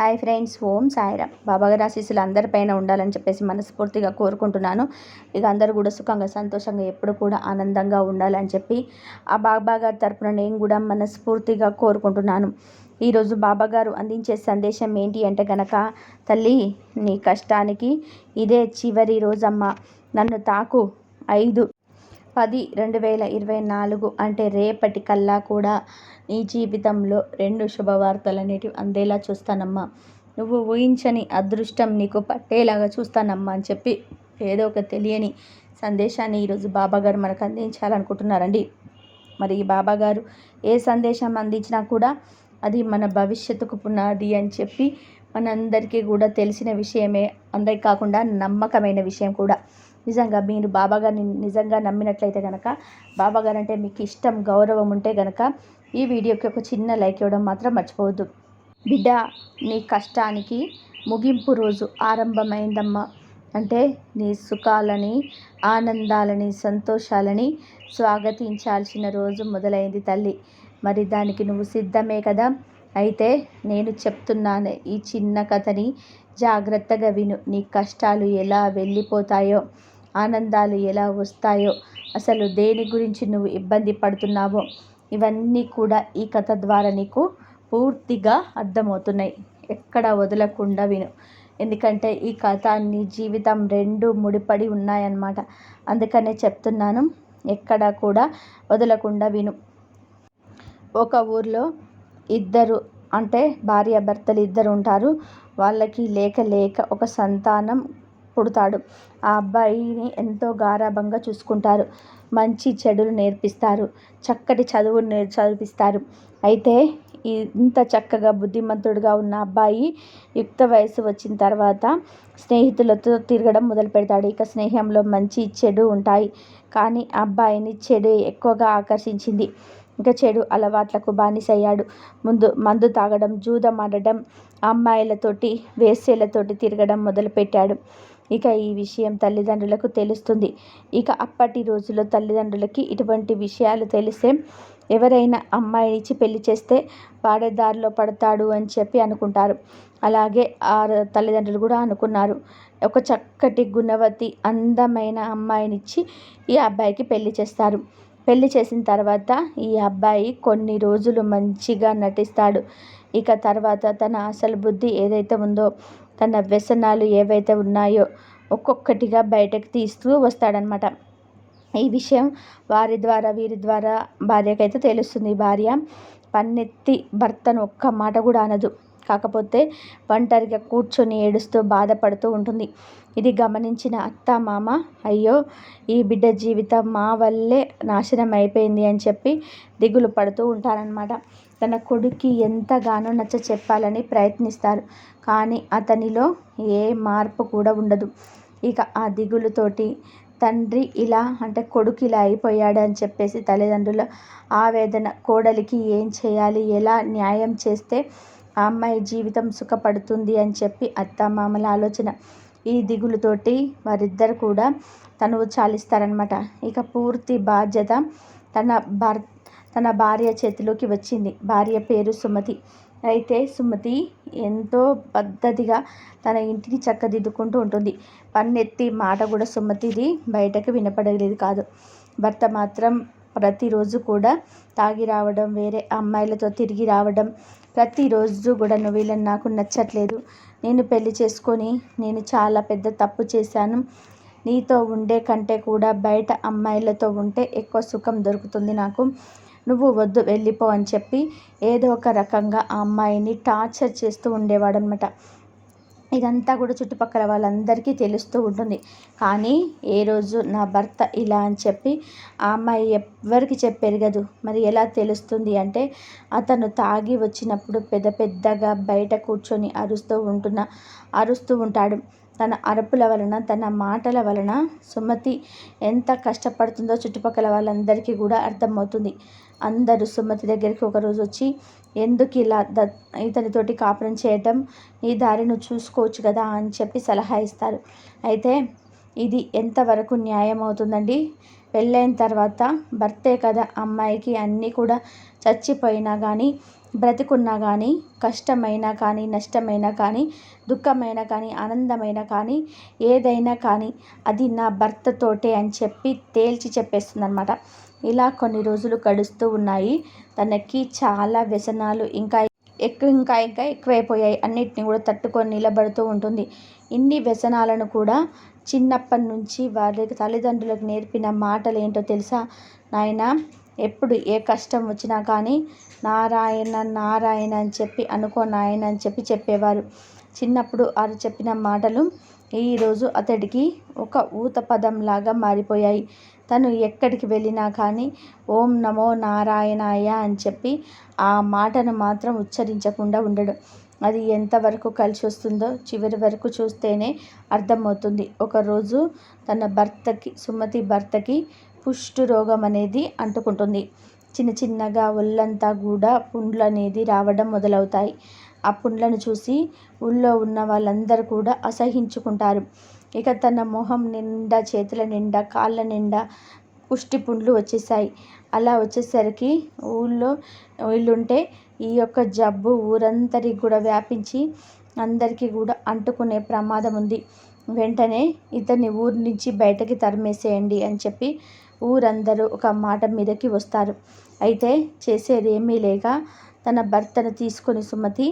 Hi friends ఓం సాయిరామ్. బాబాగారి ఆశీస్సులు అందరిపైన ఉండాలని చెప్పేసి మనస్ఫూర్తిగా కోరుకుంటున్నాను. ఇక అందరూ కూడా సుఖంగా సంతోషంగా ఎప్పుడు కూడా ఆనందంగా ఉండాలని చెప్పి ఆ బాబాగారి తరపున నేను కూడా మనస్ఫూర్తిగా కోరుకుంటున్నాను. ఈరోజు బాబాగారు అందించే సందేశం ఏంటి అంటే గనక తల్లి నీ కష్టానికి ఇదే చివరి రోజమ్మ. నన్ను తాకు. ఐదు పది రెండు వేల ఇరవై నాలుగు అంటే రేపటి కల్లా కూడా నీ జీవితంలో రెండు శుభవార్తలు అనేటివి అందేలా చూస్తానమ్మా. నువ్వు ఊహించని అదృష్టం నీకు పట్టేలాగా చూస్తానమ్మా అని చెప్పి ఏదో ఒక తెలియని సందేశాన్ని ఈరోజు బాబాగారు మనకు అందించాలనుకుంటున్నారండి. మరి ఈ బాబాగారు ఏ సందేశం అందించినా కూడా అది మన భవిష్యత్తుకు పునాది అని చెప్పి మనందరికీ కూడా తెలిసిన విషయమే. అందరికీ కాకుండా నమ్మకమైన విషయం కూడా. నిజంగా మీరు బాబాగారిని నిజంగా నమ్మినట్లయితే కనుక బాబాగారు అంటే మీకు ఇష్టం గౌరవం ఉంటే కనుక ఈ వీడియోకి ఒక చిన్న లైక్ ఇవ్వడం మాత్రం మర్చిపోవద్దు. బిడ్డ నీ కష్టానికి ముగింపు రోజు ఆరంభమైందమ్మా. అంటే నీ సుఖాలని ఆనందాలని సంతోషాలని స్వాగతించాల్సిన రోజు మొదలైంది తల్లి. మరి దానికి నువ్వు సిద్ధమే కదా? అయితే నేను చెప్తున్నాను ఈ చిన్న కథని జాగ్రత్తగా విను. నీ కష్టాలు ఎలా వెళ్ళిపోతాయో ఆనందాలు ఎలా వస్తాయో అసలు దేని గురించి నువ్వు ఇబ్బంది పడుతున్నావో ఇవన్నీ కూడా ఈ కథ ద్వారా నీకు పూర్తిగా అర్థమవుతున్నాయి. ఎక్కడ వదలకుండా విను. ఎందుకంటే ఈ కథ నీ జీవితం రెండు ముడిపడి ఉన్నాయన్నమాట. అందుకనే చెప్తున్నాను ఎక్కడ కూడా వదలకుండా విను. ఒక ఊర్లో ఇద్దరు అంటే భార్యాభర్తలు ఇద్దరు ఉంటారు. వాళ్ళకి లేక లేక ఒక సంతానం పుడతాడు. ఆ అబ్బాయిని ఎంతో గారాబంగా చూసుకుంటారు. మంచి చెడులు నేర్పిస్తారు. చక్కటి చదువు చదివిస్తారు. అయితే ఇంత చక్కగా బుద్ధిమంతుడుగా ఉన్న అబ్బాయి యుక్త వయసు వచ్చిన తర్వాత స్నేహితులతో తిరగడం మొదలు పెడతాడు. ఇక స్నేహంలో మంచి చెడు ఉంటాయి. కానీ అబ్బాయిని చెడు ఎక్కువగా ఆకర్షించింది. ఇంకా చెడు అలవాట్లకు బానిసయ్యాడు. ముందు మందు తాగడం జూదం ఆడడం అమ్మాయిలతోటి వేసేలతోటి తిరగడం మొదలుపెట్టాడు. ఇక ఈ విషయం తల్లిదండ్రులకు తెలుస్తుంది. ఇక అప్పటి రోజుల్లో తల్లిదండ్రులకి ఇటువంటి విషయాలు తెలిస్తే ఎవరైనా అమ్మాయిని ఇచ్చి పెళ్ళి చేస్తే వాడే దారిలో పడతాడు అని చెప్పి అనుకుంటారు. అలాగే ఆ తల్లిదండ్రులు కూడా అనుకున్నారు. ఒక చక్కటి గుణవతి అందమైన అమ్మాయినిచ్చి ఈ అబ్బాయికి పెళ్ళి చేస్తారు. పెళ్ళి చేసిన తర్వాత ఈ అబ్బాయి కొన్ని రోజులు మంచిగా నటిస్తాడు. ఇక తర్వాత తన అసలు బుద్ధి ఏదైతే ఉందో తన వ్యసనాలు ఏవైతే ఉన్నాయో ఒక్కొక్కటిగా బయటకు తీస్తూ వస్తాడనమాట. ఈ విషయం వారి ద్వారా వీరి ద్వారా భార్యకైతే తెలుస్తుంది. భార్య పన్నెత్తి భర్తను ఒక్క మాట కూడా అనదు. కాకపోతే ఒంటరిగా కూర్చొని ఏడుస్తూ బాధపడుతూ ఉంటుంది. ఇది గమనించిన అత్త మామ అయ్యో ఈ బిడ్డ జీవితం మా వల్లే నాశనం అయిపోయింది అని చెప్పి దిగులు పడుతూ ఉంటారనమాట తన కొడుక్కి ఎంతగానో నచ్చ చెప్పాలని ప్రయత్నిస్తారు. కానీ అతనిలో ఏ మార్పు కూడా ఉండదు. ఇక ఆ దిగులుతోటి తండ్రి ఇలా అంటే కొడుకు ఇలా అయిపోయాడు అని చెప్పేసి తల్లిదండ్రుల ఆవేదన కోడలికి ఏం చేయాలి ఎలా న్యాయం చేస్తే ఆ అమ్మాయి జీవితం సుఖపడుతుంది అని చెప్పి అత్తమామల ఆలోచన. ఈ దిగులుతోటి వారిద్దరు కూడా తనువు చాలిస్తారనమాట ఇక పూర్తి బాధ్యత తన భర్ తన భార్య చేతిలోకి వచ్చింది. భార్య పేరు సుమతి. అయితే సుమతి ఎంతో పద్ధతిగా తన ఇంటిని చక్కదిద్దుకుంటూ ఉంటుంది. పన్నెత్తి మాట కూడా సుమతిది బయటకు వినపడలేదు కాదు. భర్త మాత్రం ప్రతిరోజు కూడా తాగి రావడం వేరే అమ్మాయిలతో తిరిగి రావడం ప్రతిరోజు కూడా నువ్వు వీళ్ళని నాకు నచ్చట్లేదు. నేను పెళ్ళి చేసుకొని నేను చాలా పెద్ద తప్పు చేశాను. నీతో ఉండే కంటే కూడా బయట అమ్మాయిలతో ఉంటే ఎక్కువ సుఖం దొరుకుతుంది నాకు. నువ్వు వద్దు వెళ్ళిపో అని చెప్పి ఏదో ఒక రకంగా ఆ అమ్మాయిని టార్చర్ చేస్తూ ఉండేవాడనమాట ఇదంతా కూడా చుట్టుపక్కల వాళ్ళందరికీ తెలుస్తూ ఉంటుంది. కానీ ఏ రోజు నా భర్త ఇలా అని చెప్పి ఆ అమ్మాయి ఎవ్వరికి చెప్పెరగదు మరి ఎలా తెలుస్తుంది? అంటే అతను తాగి వచ్చినప్పుడు పెద్ద పెద్దగా బయట కూర్చొని అరుస్తూ ఉంటున్న అరుస్తూ ఉంటాడు. తన అరుపుల వలన తన మాటల వలన సుమతి ఎంత కష్టపడుతుందో చుట్టుపక్కల వాళ్ళందరికీ కూడా అర్థమవుతుంది. అందరూ సుమతి దగ్గరికి ఒకరోజు వచ్చి ఎందుకు ఇలా ద ఇతనితోటి కాపురం చేయటం? ఈ దారి నువ్వు చూసుకోవచ్చు కదా అని చెప్పి సలహా ఇస్తారు. అయితే ఇది ఎంతవరకు న్యాయం అవుతుందండి? పెళ్ళైన తర్వాత భర్తే కదా అమ్మాయికి అన్నీ కూడా చచ్చిపోయినా కానీ బ్రతికున్నా కానీ కష్టమైనా కానీ నష్టమైనా కానీ దుఃఖమైనా కానీ ఆనందమైనా కానీ ఏదైనా కానీ అది నా భర్తతోటే అని చెప్పి తేల్చి చెప్పేస్తుంది అనమాట ఇలా కొన్ని రోజులు గడుస్తూ ఉన్నాయి. తనకి చాలా వ్యసనాలు ఇంకా ఎక్కువ ఇంకా ఇంకా ఎక్కువైపోయాయి. అన్నిటిని కూడా తట్టుకొని నిలబడుతూ ఉంటుంది. ఇన్ని వ్యసనాలను కూడా చిన్నప్పటి నుంచి వారి తల్లిదండ్రులకు నేర్పిన మాటలు ఏంటో తెలుసా? నాయన ఎప్పుడు ఏ కష్టం వచ్చినా కానీ నారాయణ నారాయణ అని చెప్పి అనుకో నాయన అని చెప్పి చెప్పేవారు. చిన్నప్పుడు వారు చెప్పిన మాటలు ఈరోజు అతడికి ఒక ఊత పదంలాగా మారిపోయాయి. తను ఎక్కడికి వెళ్ళినా కానీ ఓం నమో నారాయణాయ అని చెప్పి ఆ మాటను మాత్రం ఉచ్చరించకుండా ఉండడు. అది ఎంతవరకు కలిసి వస్తుందో చివరి వరకు చూస్తేనే అర్థమవుతుంది. ఒకరోజు తన భర్తకి సుమతి భర్తకి పుష్టు రోగం అనేది అంటుకుంటుంది. చిన్న చిన్నగా ఒళ్ళంతా కూడా పుండ్లు అనేది రావడం మొదలవుతాయి. ఆ పుండ్లను చూసి ఊళ్ళో ఉన్న వాళ్ళందరూ కూడా అసహించుకుంటారు. ఇక తన మొహం నిండా చేతుల నిండా కాళ్ళ నిండా పుష్టి పుండ్లు వచ్చేసాయి అలా వచ్చేసరికి ఊళ్ళో వీళ్ళుంటే ఈ యొక్క జబ్బు ఊరంతరికి కూడా వ్యాపించి అందరికీ కూడా అంటుకునే ప్రమాదం ఉంది. వెంటనే ఇతన్ని ఊరి నుంచి బయటకి తరిమేసేయండి అని చెప్పి ఊరందరూ ఒక మాట మీదకి వస్తారు. అయితే చేసేది ఏమీ లేక తన భర్తను తీసుకొని సుమతి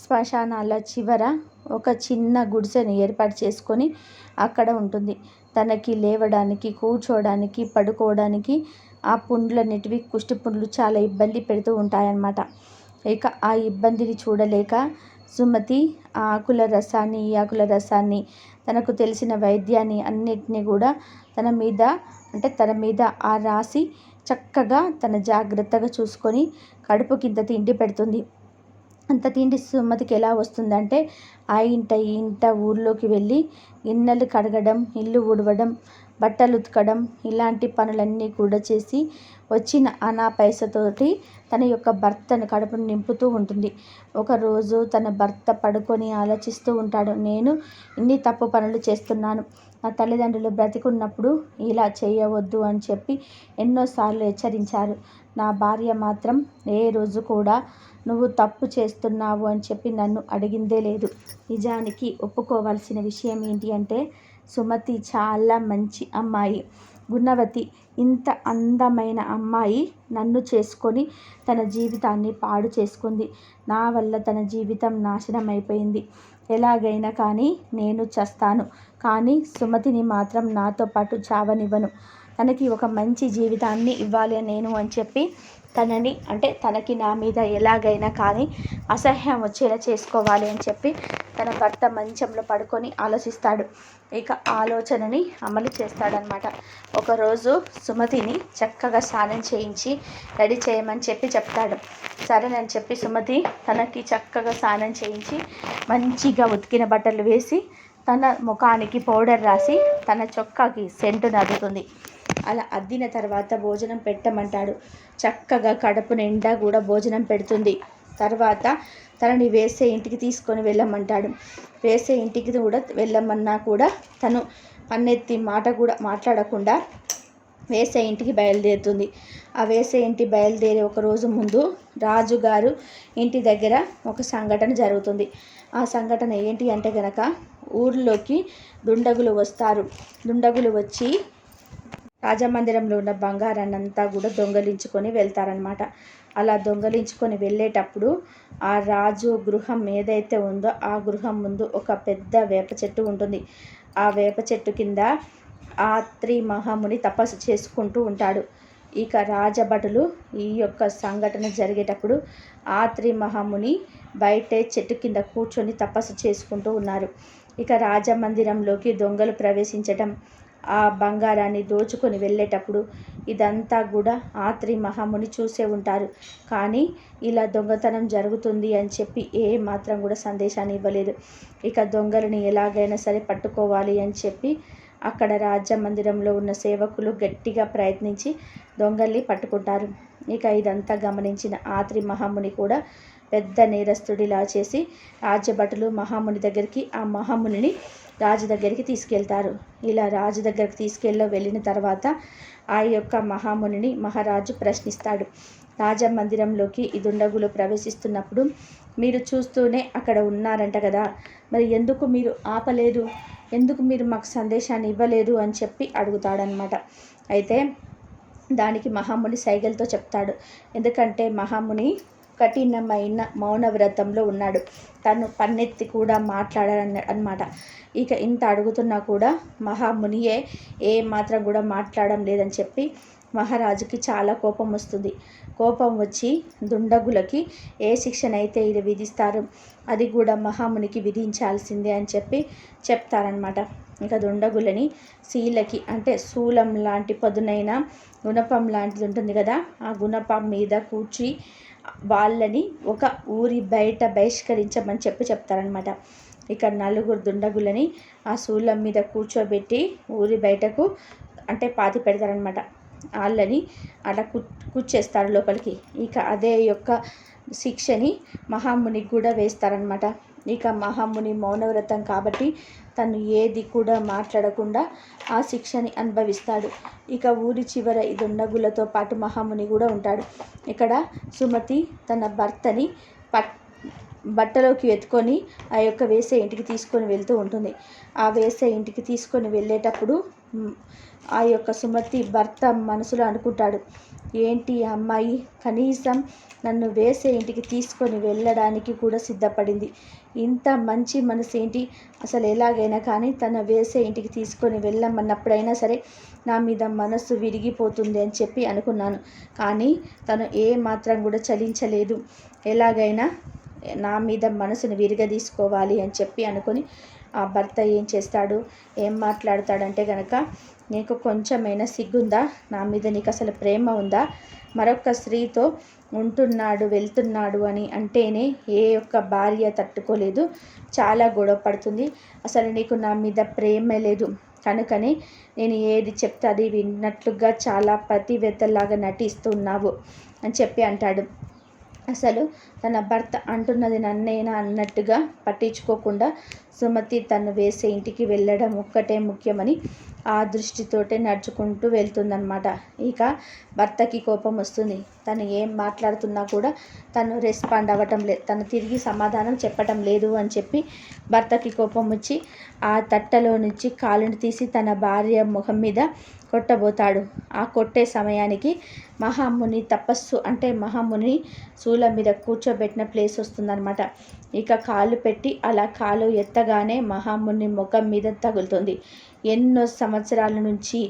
శ్మశానాల చివర ఒక చిన్న గుడిసెను ఏర్పాటు చేసుకొని అక్కడ ఉంటుంది. తనకి లేవడానికి కూర్చోవడానికి పడుకోవడానికి ఆ పుండ్లన్నిటివి కుష్టి పుండ్లు చాలా ఇబ్బంది పెడుతూ ఉంటాయన్నమాట. ఇక ఆ ఇబ్బందిని చూడలేక సుమతి ఆ ఆకుల రసాన్ని ఈ ఆకుల రసాన్ని తనకు తెలిసిన వైద్యాన్ని అన్నిటినీ కూడా తన మీద అంటే తన మీద ఆ రాసి చక్కగా తన జాగ్రత్తగా చూసుకొని కడుపు కింద తిండి పెడుతుంది. అంత తిండి సుమతికి ఎలా వస్తుందంటే ఆ ఇంట ఈ ఇంట ఊర్లోకి వెళ్ళి గిన్నెలు కడగడం ఇల్లు ఊడవడం బట్టలు ఉతకడం ఇలాంటి పనులన్నీ కూడా చేసి వచ్చిన అనా పైసతోటి తన యొక్క భర్తను కడుపును నింపుతూ ఉంటుంది. ఒకరోజు తన భర్త పడుకొని ఆలోచిస్తూ ఉంటాడు నేను ఇన్ని తప్పు పనులు చేస్తున్నాను. నా తల్లిదండ్రులు బ్రతికున్నప్పుడు ఇలా చేయవద్దు అని చెప్పి ఎన్నోసార్లు హెచ్చరించారు. నా భార్య మాత్రం ఏ రోజు కూడా నువ్వు తప్పు చేస్తున్నావు అని చెప్పి నన్ను అడిగిందే లేదు. నిజానికి ఒప్పుకోవాల్సిన విషయం ఏంటి అంటే సుమతి చాలా మంచి అమ్మాయి. గుణవతి ఇంత అందమైన అమ్మాయి నన్ను చేసుకొని తన జీవితాన్ని పాడు చేసుకుంది. నా వల్ల తన జీవితం నాశనం అయిపోయింది. ఎలాగైనా కానీ నేను చస్తాను. కానీ సుమతిని మాత్రం నాతో పాటు చావనివ్వను. తనకి ఒక మంచి జీవితాన్ని ఇవ్వాలి నేను అని చెప్పి తనని అంటే తనకి నా మీద ఎలాగైనా కానీ అసహ్యం వచ్చేలా చేసుకోవాలి అని చెప్పి తన భర్త మంచంలో పడుకొని ఆలోచిస్తాడు. ఇక ఆలోచనని అమలు చేస్తాడనమాట ఒకరోజు సుమతిని చక్కగా స్నానం చేయించి రెడీ చేయమని చెప్పి చెప్తాడు. సరేనని చెప్పి సుమతి తనకి చక్కగా స్నానం చేయించి మంచిగా ఉతికిన బట్టలు వేసి తన ముఖానికి పౌడర్ రాసి తన చొక్కాకి సెంటు నదుతుంది. అలా అద్దిన తర్వాత భోజనం పెట్టమంటాడు. చక్కగా కడుపు నిండా కూడా భోజనం పెడుతుంది. తర్వాత తనని వేసే ఇంటికి తీసుకొని వెళ్ళమంటాడు. వేసే ఇంటికి కూడా వెళ్ళమన్నా కూడా తను పన్నెత్తి మాట కూడా మాట్లాడకుండా వేసే ఇంటికి బయలుదేరుతుంది. ఆ వేసే ఇంటి బయలుదేరే ఒక రోజు ముందు రాజుగారు ఇంటి దగ్గర ఒక సంఘటన జరుగుతుంది. ఆ సంఘటన ఏంటి అంటే గనక ఊర్లోకి దుండగులు వస్తారు. దుండగులు వచ్చి రాజమందిరంలో ఉన్న బంగారాన్ని అంతా కూడా దొంగలించుకొని వెళ్తారనమాట అలా దొంగలించుకొని వెళ్ళేటప్పుడు ఆ రాజు గృహం ఏదైతే ఉందో ఆ గృహం ముందు ఒక పెద్ద వేప చెట్టు ఉంటుంది. ఆ వేప చెట్టు కింద ఆత్రి మహాముని తపస్సు చేసుకుంటూ ఉంటాడు. ఇక రాజభటులు ఈ యొక్క సంఘటన జరిగేటప్పుడు ఆత్రి మహాముని బయటే చెట్టు కింద కూర్చొని తపస్సు చేసుకుంటూ ఉన్నారు. ఇక రాజమందిరంలోకి దొంగలు ప్రవేశించటం ఆ బంగారాన్ని దోచుకొని వెళ్ళేటప్పుడు ఇదంతా కూడా ఆత్రి మహాముని చూసే ఉంటారు. కానీ ఇలా దొంగతనం జరుగుతుంది అని చెప్పి ఏ మాత్రం కూడా సందేశాన్ని ఇవ్వలేదు. ఇక దొంగలని ఎలాగైనా సరే పట్టుకోవాలి అని చెప్పి అక్కడ రాజ్య మందిరంలో ఉన్న సేవకులు గట్టిగా ప్రయత్నించి దొంగల్ని పట్టుకుంటారు. ఇక ఇదంతా గమనించిన ఆత్రి మహాముని కూడా పెద్ద నేరస్తుడిలా చేసి రాజ్యభటులు మహాముని దగ్గరికి ఆ మహామునిని రాజు దగ్గరికి తీసుకెళ్తారు. ఇలా రాజు దగ్గరికి తీసుకెళ్ళ వెళ్ళిన తర్వాత ఆ యొక్క మహామునిని మహారాజు ప్రశ్నిస్తాడు. రాజమందిరంలోకి మందిరంలోకి దుండగులు ప్రవేశిస్తున్నప్పుడు మీరు చూస్తూనే అక్కడ ఉన్నారంట కదా. మరి ఎందుకు మీరు ఆపలేదు? ఎందుకు మీరు మాకు సందేశాన్ని ఇవ్వలేదు అని చెప్పి అడుగుతాడనమాట అయితే దానికి మహాముని సైగలతో చెప్తాడు. ఎందుకంటే మహాముని కఠినమైన మౌన వ్రతంలో ఉన్నాడు. తను పన్నెత్తి కూడా మాట్లాడాడన్న అనమాట ఇక ఇంత అడుగుతున్నా కూడా మహామునియే ఏ మాత్రం కూడా మాట్లాడడం లేదని చెప్పి మహారాజుకి చాలా కోపం వస్తుంది. కోపం వచ్చి దుండగులకి ఏ శిక్షనైతే ఇది విధిస్తారు అది కూడా మహామునికి విధించాల్సిందే అని చెప్పి చెప్తారనమాట ఇంకా దుండగులని శీలకి అంటే శూలం లాంటి పదునైన గుణపం లాంటిది ఉంటుంది కదా ఆ గుణపం మీద కూర్చి వాళ్ళని ఒక ఊరి బయట బహిష్కరించమని చెప్పి చెప్తారనమాట ఇక నలుగురు దుండగులని ఆ శూలం మీద కూర్చోబెట్టి ఊరి బయటకు అంటే పాతి పెడతారనమాట వాళ్ళని అలా కు కూర్చేస్తారు లోపలికి. ఇక అదే యొక్క శిక్షని మహామునికి కూడా వేస్తారనమాట ఇక మహాముని మౌనవ్రతం కాబట్టి తను ఏది కూడా మాట్లాడకుండా ఆ శిక్షని అనుభవిస్తాడు. ఇక ఊరి చివర ఈ దుండగులతో పాటు మహాముని కూడా ఉంటాడు. ఇక్కడ సుమతి తన భర్తని పట్ బట్టలోకి ఎత్తుకొని ఆ యొక్క వేసే ఇంటికి తీసుకొని వెళ్తూ ఉంటుంది. ఆ వేసే ఇంటికి తీసుకొని వెళ్ళేటప్పుడు ఆ యొక్క సుమతి భర్త మనసులో అనుకుంటాడు ఏంటి అమ్మాయి? కనీసం నన్ను వేసే ఇంటికి తీసుకొని వెళ్ళడానికి కూడా సిద్ధపడింది. ఇంత మంచి మనసు ఏంటి అసలు ఎలాగైనా కానీ తన వేసే ఇంటికి తీసుకొని వెళ్ళమన్నప్పుడైనా సరే నా మీద మనస్సు విరిగిపోతుంది అని చెప్పి అనుకున్నాను. కానీ తను ఏ మాత్రం కూడా చలించలేదు. ఎలాగైనా నా మీద మనసును విరగదీసుకోవాలి అని చెప్పి అనుకొని ఆ భర్త ఏం చేస్తాడు? ఏం మాట్లాడతాడంటే కనుక నీకు కొంచెమైనా సిగ్గుందా? నా మీద నీకు అసలు ప్రేమ ఉందా? మరొక స్త్రీతో ఉంటున్నాడు వెళ్తున్నాడు అని అంటేనే ఏ ఒక్క భార్య తట్టుకోలేదు. చాలా గొడవ పడుతుంది. అసలు నీకు నా మీద ప్రేమ లేదు. కనుకనే నేను ఏది చెప్తే అది విన్నట్లుగా చాలా ప్రతివేత్తలాగా నటిస్తున్నావు అని చెప్పి అంటాడు. అసలు తన భర్త అంటున్నది నన్నేనా అన్నట్టుగా పట్టించుకోకుండా సుమతి తను వేసే ఇంటికి వెళ్ళడం ఒక్కటే ముఖ్యమని ఆ దృష్టితోటే నడుచుకుంటూ వెళ్తుందనమాట ఇక భర్తకి కోపం వస్తుంది. తను ఏం మాట్లాడుతున్నా కూడా తను రెస్పాండ్ అవ్వటం లేదు తను తిరిగి సమాధానం చెప్పటం లేదు అని చెప్పి భర్తకి కోపం వచ్చి ఆ తట్టలో నుంచి కాలుని తీసి తన భార్య ముఖం మీద కొట్టబోతాడు. ఆ కొట్టే సమయానికి మహాముని తపస్సు అంటే మహాముని శూల మీద కూర్చోబెట్టిన ప్లేస్ వస్తుందన్నమాట. ఇక కాలు పెట్టి అలా కాలు ఎత్తగానే మహాముని ముఖం మీద తగులుతుంది. ఎన్నో సంవత్సరాల నుంచి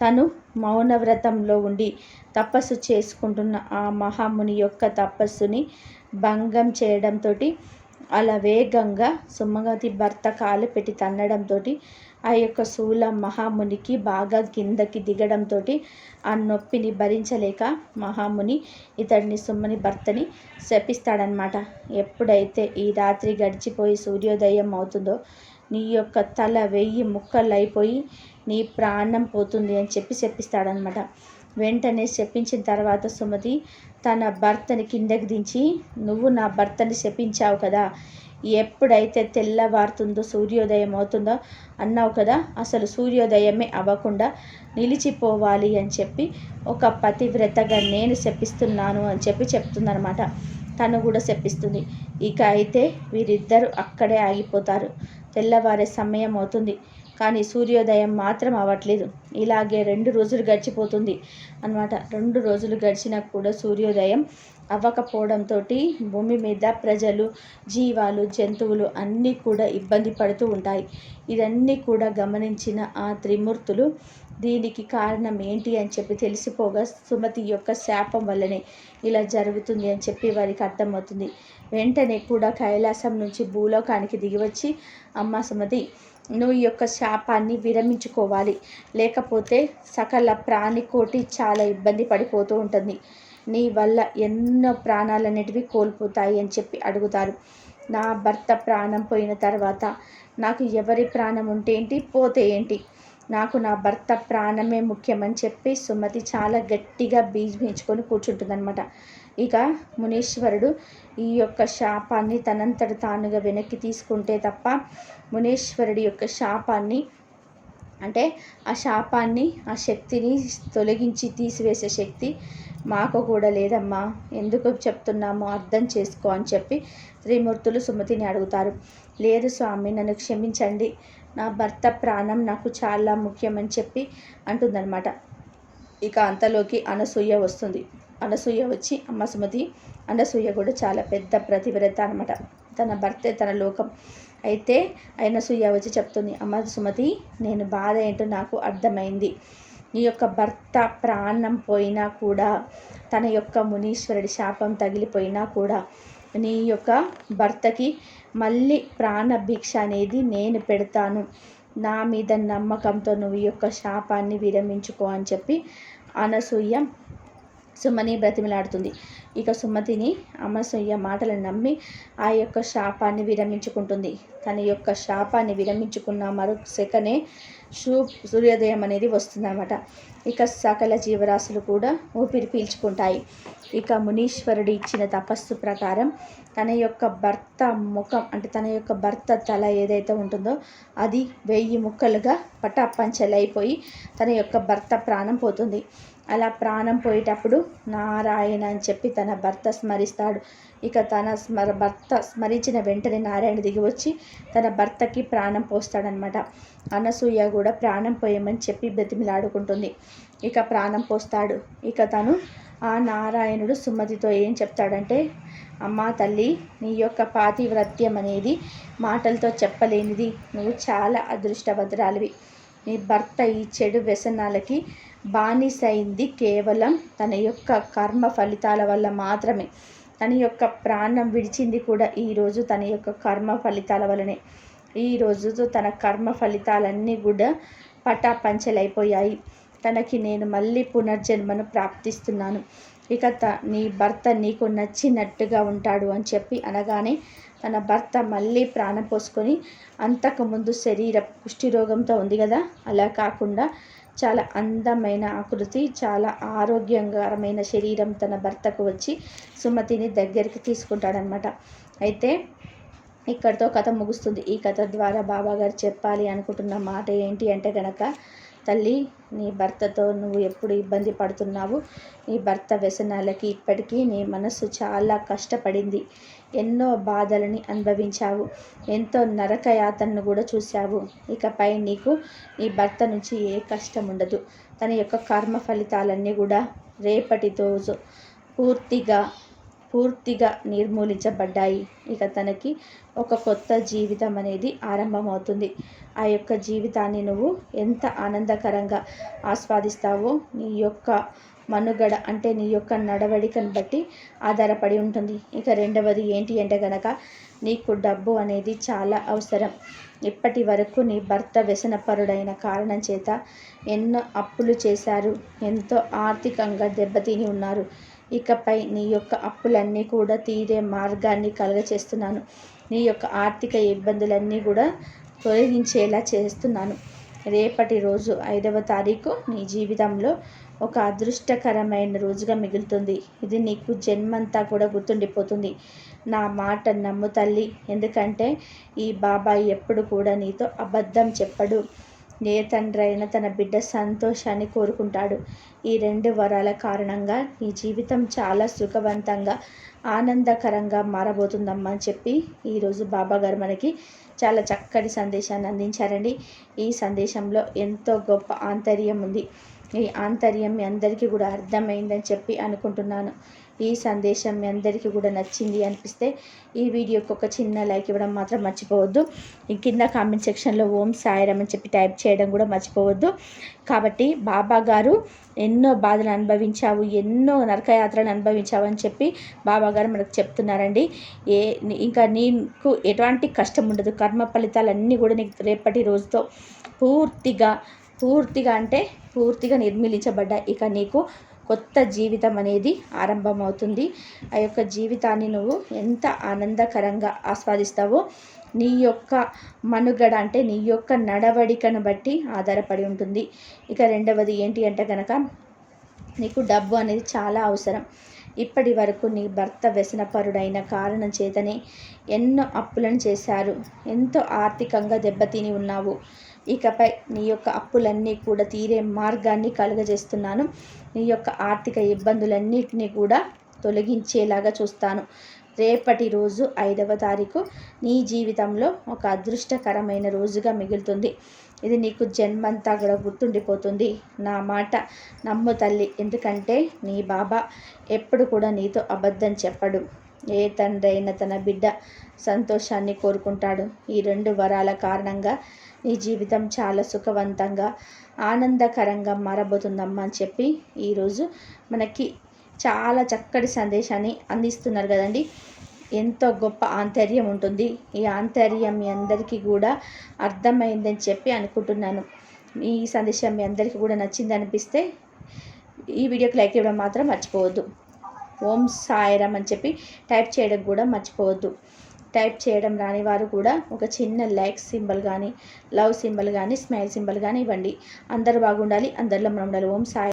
తను మౌనవ్రతంలో ఉండి తపస్సు చేసుకుంటున్న ఆ మహాముని యొక్క తపస్సుని భంగం చేయడంతో అలా వేగంగా సుమగతి భర్త కాలు పెట్టి తన్నడంతో ఆ యొక్క శూల మహామునికి బాగా కిందకి దిగడంతో ఆ నొప్పిని భరించలేక మహాముని ఇతడిని సుమ్మని భర్తని శపిస్తాడనమాట ఎప్పుడైతే ఈ రాత్రి గడిచిపోయి సూర్యోదయం అవుతుందో నీ యొక్క తల వెయ్యి ముక్కలైపోయి నీ ప్రాణం పోతుంది అని చెప్పి చెప్పిస్తాడనమాట వెంటనే శపించిన తర్వాత సుమతి తన భర్తని కిందకి దించి నువ్వు నా భర్తని శపించావు కదా. ఎప్పుడైతే తెల్లవారుతుందో సూర్యోదయం అవుతుందో అన్నావు కదా అసలు సూర్యోదయమే అవ్వకుండా నిలిచిపోవాలి అని చెప్పి ఒక పతివ్రతగా నేను శపిస్తున్నాను అని చెప్పి చెప్తుందనమాట తను కూడా శపిస్తుంది. ఇక అయితే వీరిద్దరూ అక్కడే ఆగిపోతారు. తెల్లవారే సమయం అవుతుంది. కానీ సూర్యోదయం మాత్రం అవ్వట్లేదు. ఇలాగే రెండు రోజులు గడిచిపోతుంది అనమాట రెండు రోజులు గడిచినా కూడా సూర్యోదయం అవ్వకపోవడంతో భూమి మీద ప్రజలు జీవాలు జంతువులు అన్నీ కూడా ఇబ్బంది పడుతూ ఉంటాయి. ఇవన్నీ కూడా గమనించిన ఆ త్రిమూర్తులు దీనికి కారణం ఏంటి అని చెప్పి తెలిసిపోగా సుమతి యొక్క శాపం వల్లనే ఇలా జరుగుతుంది అని చెప్పి వారికి అర్థమవుతుంది. వెంటనే కూడా కైలాసం నుంచి భూలోకానికి దిగివచ్చి అమ్మ సుమతి నువ్వు ఈ యొక్క శాపాన్ని విరమించుకోవాలి. లేకపోతే సకల ప్రాణికోటి చాలా ఇబ్బంది పడిపోతూ ఉంటుంది. నీ వల్ల ఎన్నో ప్రాణాలన్నిటివి కోల్పోతాయి అని చెప్పి అడుగుతారు. నా భర్త ప్రాణం పోయిన తర్వాత నాకు ఎవరి ప్రాణం ఉంటే ఏంటి? పోతే ఏంటి? నాకు నా భర్త ప్రాణమే ముఖ్యమని చెప్పి సుమతి చాలా గట్టిగా బీజ్మించుకొని కూర్చుంటుందన్నమాట. ఇక మునీశ్వరుడు ఈ యొక్క శాపాన్ని తనంతట తానుగా వెనక్కి తీసుకుంటే తప్ప మునీశ్వరుడి యొక్క శాపాన్ని అంటే ఆ శాపాన్ని ఆ శక్తిని తొలగించి తీసివేసే శక్తి మాకు కూడా లేదమ్మా. ఎందుకు చెప్తున్నామో అర్థం చేసుకో అని చెప్పి త్రిమూర్తులు సుమతిని అడుగుతారు. లేదు స్వామి నన్ను క్షమించండి. నా భర్త ప్రాణం నాకు చాలా ముఖ్యమని చెప్పి అంటుందన్నమాట. ఇక అంతలోకి అనసూయ వస్తుంది. అనసూయ వచ్చి అమ్మ సుమతి అనసూయ కూడా చాలా పెద్ద ప్రతివ్రత అనమాట తన భర్తే తన లోకం అయితే అనసూయ వచ్చి చెప్తుంది అమ్మ సుమతి నేను బాధ ఏంటో నాకు అర్థమైంది. నీ యొక్క భర్త ప్రాణం పోయినా కూడా తన యొక్క మునీశ్వరుడి శాపం తగిలిపోయినా కూడా నీ యొక్క భర్తకి మళ్ళీ ప్రాణ భిక్ష అనేది నేను పెడతాను. నా మీద నమ్మకంతో నువ్వు ఈ యొక్క శాపాన్ని విరమించుకో అని చెప్పి అనసూయ సుమని బ్రతిమలాడుతుంది. ఇక సుమతిని అమ్మసూయ మాటలు నమ్మి ఆ యొక్క శాపాన్ని విరమించుకుంటుంది. తన యొక్క శాపాన్ని విరమించుకున్న మరొక సెకనే సూ సూర్యోదయం అనేది వస్తుందన్నమాట. ఇక సకల జీవరాశులు కూడా ఊపిరి పీల్చుకుంటాయి. ఇక మునీశ్వరుడు ఇచ్చిన తపస్సు ప్రకారం తన యొక్క భర్త ముఖం అంటే తన యొక్క భర్త తల ఏదైతే ఉంటుందో అది వెయ్యి ముక్కలుగా పటాపంచలైపోయి తన యొక్క భర్త ప్రాణం పోతుంది. అలా ప్రాణం పోయేటప్పుడు నారాయణ అని చెప్పి తన భర్త స్మరిస్తాడు. ఇక తన స్మర భర్త స్మరించిన వెంటనే నారాయణ దిగి వచ్చి తన భర్తకి ప్రాణం పోస్తాడనమాట అనసూయ కూడా ప్రాణం పోయమని చెప్పి బ్రతిమిలాడుకుంటుంది. ఇక ప్రాణం పోస్తాడు. ఇక తను ఆ నారాయణుడు సుమతితో ఏం చెప్తాడంటే అమ్మా తల్లి నీ యొక్క పాతివ్రత్యం అనేది మాటలతో చెప్పలేనిది. నువ్వు చాలా అదృష్టవంతురాలివి. నీ భర్త ఈ చెడు వ్యసనాలకి బానిసైంది కేవలం తన యొక్క కర్మ ఫలితాల వల్ల మాత్రమే. తన యొక్క ప్రాణం విడిచింది కూడా ఈరోజు తన యొక్క కర్మ ఫలితాల వల్లనే. ఈరోజు తన కర్మ ఫలితాలన్నీ కూడా పటాపంచలైపోయాయి. తనకి నేను మళ్ళీ పునర్జన్మను ప్రాప్తిస్తున్నాను. ఇక త నీ భర్త నీకు నచ్చినట్టుగా ఉంటాడు అని చెప్పి అనగానే తన భర్త మళ్ళీ ప్రాణం పోసుకొని అంతకుముందు శరీర రోగంతో ఉంది కదా? అలా కాకుండా చాలా అందమైన ఆకృతి చాలా ఆరోగ్యకరమైన శరీరం తన భర్తకు వచ్చి సుమతిని దగ్గరికి తీసుకుంటాడనమాట అయితే ఇక్కడితో కథ ముగుస్తుంది. ఈ కథ ద్వారా బాబాగారు చెప్పాలి అనుకుంటున్న మాట ఏంటి అంటే కనుక తల్లి నీ భర్తతో నువ్వు ఎప్పుడు ఇబ్బంది పడుతున్నావు? నీ భర్త వ్యసనాలకి ఇప్పటికీ నీ మనసు చాలా కష్టపడింది. ఎన్నో బాధలని అనుభవించావు. ఎంతో నరకయాతనను కూడా చూశావు. ఇకపై నీకు నీ భర్త నుంచి ఏ కష్టం ఉండదు. తన యొక్క కర్మ ఫలితాలన్నీ కూడా రేపటి రోజు పూర్తిగా పూర్తిగా నిర్మూలించబడ్డాయి. ఇక తనకి ఒక కొత్త జీవితం అనేది ఆరంభమవుతుంది. ఆ యొక్క జీవితాన్ని నువ్వు ఎంత ఆనందకరంగా ఆస్వాదిస్తావో నీ యొక్క మనుగడ అంటే నీ యొక్క నడవడికను బట్టి ఆధారపడి ఉంటుంది. ఇక రెండవది ఏంటి అంటే గనక నీకు డబ్బు అనేది చాలా అవసరం. ఇప్పటి వరకు నీ భర్త వ్యసనపరుడైన కారణం చేత ఎన్నో అప్పులు చేశారు. ఎంతో ఆర్థికంగా దెబ్బతిని ఉన్నారు. ఇకపై నీ యొక్క అప్పులన్నీ కూడా తీరే మార్గాన్ని కలగచేస్తున్నాను. నీ యొక్క ఆర్థిక ఇబ్బందులన్నీ కూడా తొలగించేలా చేస్తున్నాను. రేపటి రోజు ఐదవ తారీఖు నీ జీవితంలో ఒక అదృష్టకరమైన రోజుగా మిగులుతుంది. ఇది నీకు జన్మంతా కూడా గుర్తుండిపోతుంది. నా మాట నమ్ము తల్లి. ఎందుకంటే ఈ బాబాయ్ ఎప్పుడు కూడా నీతో అబద్ధం చెప్పడు. ఏ తండ్రి అయినా తన బిడ్డ సంతోషాన్ని కోరుకుంటాడు. ఈ రెండు వరాల కారణంగా నీ జీవితం చాలా సుఖవంతంగా ఆనందకరంగా మారబోతుందమ్మా అని చెప్పి ఈరోజు బాబా గారు మనకి చాలా చక్కటి సందేశాన్ని అందించారండి. ఈ సందేశంలో ఎంతో గొప్ప ఆంతర్యం ఉంది. ఈ ఆంతర్యం మీ అందరికీ కూడా అర్థమైందని చెప్పి అనుకుంటున్నాను. ఈ సందేశం మీ అందరికీ కూడా నచ్చింది అనిపిస్తే ఈ వీడియోకి ఒక చిన్న లైక్ ఇవ్వడం మాత్రం మర్చిపోవద్దు. కింద కామెంట్ సెక్షన్లో ఓం సాయిరం అని చెప్పి టైప్ చేయడం కూడా మర్చిపోవద్దు. కాబట్టి బాబా గారు ఎన్నో బాధలు అనుభవించావు ఎన్నో నరకయాత్రలు అనుభవించావు అని చెప్పి బాబా గారు మనకు చెప్తున్నారండి. ఏ ఇంకా నీకు ఎటువంటి కష్టం ఉండదు. కర్మ ఫలితాలన్నీ కూడా నీకు రేపటి రోజుతో పూర్తిగా పూర్తిగా అంటే పూర్తిగా నిర్మిలించబడ్డాయి ఇక నీకు కొత్త జీవితం అనేది ఆరంభమవుతుంది. ఆ యొక్క జీవితాన్ని నువ్వు ఎంత ఆనందకరంగా ఆస్వాదిస్తావో నీ యొక్క మనుగడ అంటే నీ యొక్క నడవడికను బట్టి ఆధారపడి ఉంటుంది. ఇక రెండవది ఏంటి అంటే కనుక నీకు డబ్బు అనేది చాలా అవసరం. ఇప్పటి వరకు నీ భర్త వ్యసనపరుడైన కారణం చేతనే ఎన్నో అప్పులను చేశారు. ఎంతో ఆర్థికంగా దెబ్బతిని ఉన్నావు. ఇకపై నీ యొక్క అప్పులన్నీ కూడా తీరే మార్గాన్ని కలుగజేస్తున్నాను. నీ యొక్క ఆర్థిక ఇబ్బందులన్నిటినీ కూడా తొలగించేలాగా చూస్తాను. రేపటి రోజు ఐదవ తారీఖు నీ జీవితంలో ఒక అదృష్టకరమైన రోజుగా మిగులుతుంది. ఇది నీకు జన్మంతా కూడా గుర్తుండిపోతుంది. నా మాట నమ్ము తల్లి ఎందుకంటే నీ బాబా ఎప్పుడు కూడా నీతో అబద్ధం చెప్పడు. ఏ తండ్రి అయినా తన బిడ్డ సంతోషాన్ని కోరుకుంటాడు. ఈ రెండు వరాల కారణంగా నీ జీవితం చాలా సుఖవంతంగా ఆనందకరంగా మారబోతుందమ్మా అని చెప్పి ఈరోజు మనకి చాలా చక్కటి సందేశాన్ని అందిస్తున్నారు కదండి. ఎంతో గొప్ప ఆంతర్యం ఉంటుంది. ఈ ఆంతర్యం మీ అందరికీ కూడా అర్థమైందని చెప్పి అనుకుంటున్నాను. ఈ సందేశం మీ అందరికీ కూడా నచ్చింది అనిపిస్తే ఈ వీడియోకి లైక్ ఇవ్వడం మాత్రం మర్చిపోవద్దు. ఓం సాయిరామ్ అని చెప్పి టైప్ చేయడం కూడా మర్చిపోవద్దు. టైప్ చేయడం రాని వారు కూడా ఒక చిన్న లైక్ సింబల్ కానీ లవ్ సింబల్ కానీ స్మైల్ సింబల్ కానీ ఇవ్వండి. అందరు బాగుండాలి అందరిలో మనం ఉండాలి. ఓం సాయి